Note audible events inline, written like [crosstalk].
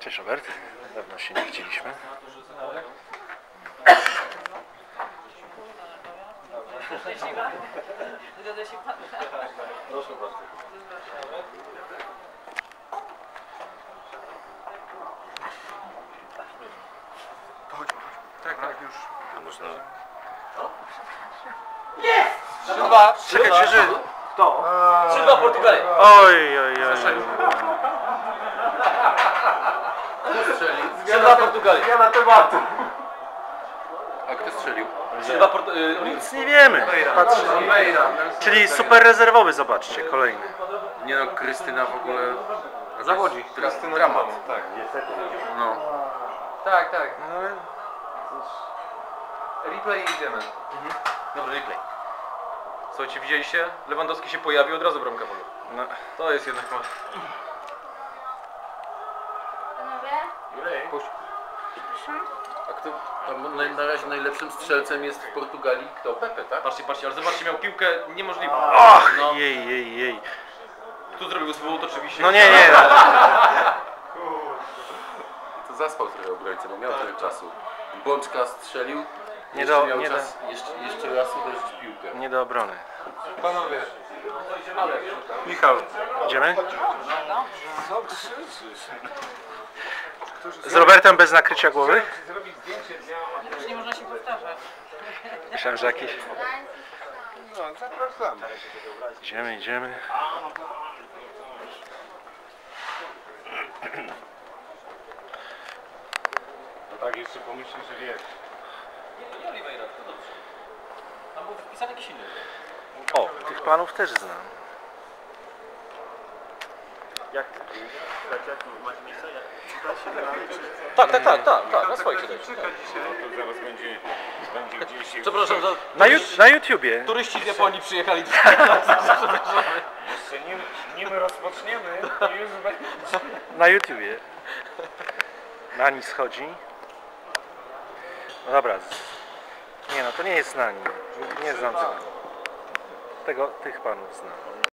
Cześć Robert. Dawno się nie widzieliśmy. Zgadza się pan. Proszę bardzo. Tak, tak, już. Można... Szylwa, Czekaj, czy kto? Szylwa Portugalii. Oj, oj, oj. Szylwa Portugalii. Nie ma tematu. A kto strzelił? Szylwa Portugalii. Nic nie wiemy. Czyli super rezerwowy, zobaczcie, kolejny. Nie no, Krystyna w ogóle... Zawodzi. Dra dramat. Tak. No. Tak, tak. No, Replay i idziemy. Dobry replay. Słuchajcie, widzieliście? Lewandowski się pojawił, od razu bramka padła. no. To jest jednak... Panowie? Puść. Przepraszam. A kto tam na, na razie najlepszym strzelcem jest w Portugalii? Kto? Pepe, tak? Patrzcie, patrzcie, ale zobaczcie, miał piłkę niemożliwą. Ach, No. jej, jej, jej. Tu zrobił zwód oczywiście. No nie, nie. To zaspał trochę obrońcę, bo miał trochę czasu. Bączka strzelił. Nie jeszcze do- miał nie do- czas jeszcze, jeszcze raz uderzyć w piłkę. Nie do obrony. Panowie. Michał, idziemy? Z Robertem bez nakrycia głowy? Już nie można się powtarzać. Myślałem, że jakieś... Idziemy, idziemy. Tak, jeszcze pomyślisz, że wiesz. Nie Oliveira, to dobrze. Tam był wpisany jakiś inny. O, tych panów też znam. Tak, tak, tak, tak, tak, na swoich się daje. No to zaraz będzie, będzie gdzieś... Przepraszam, za Na, ju na YouTubie. turyści z Japonii przyjechali. [laughs] Jeszcze nim, nim rozpoczniemy, już będzie... Na YouTubie. Nani schodzi. No dobra. Nie no, to nie jest Nani. Nie znam tego. Tego tych panów znam.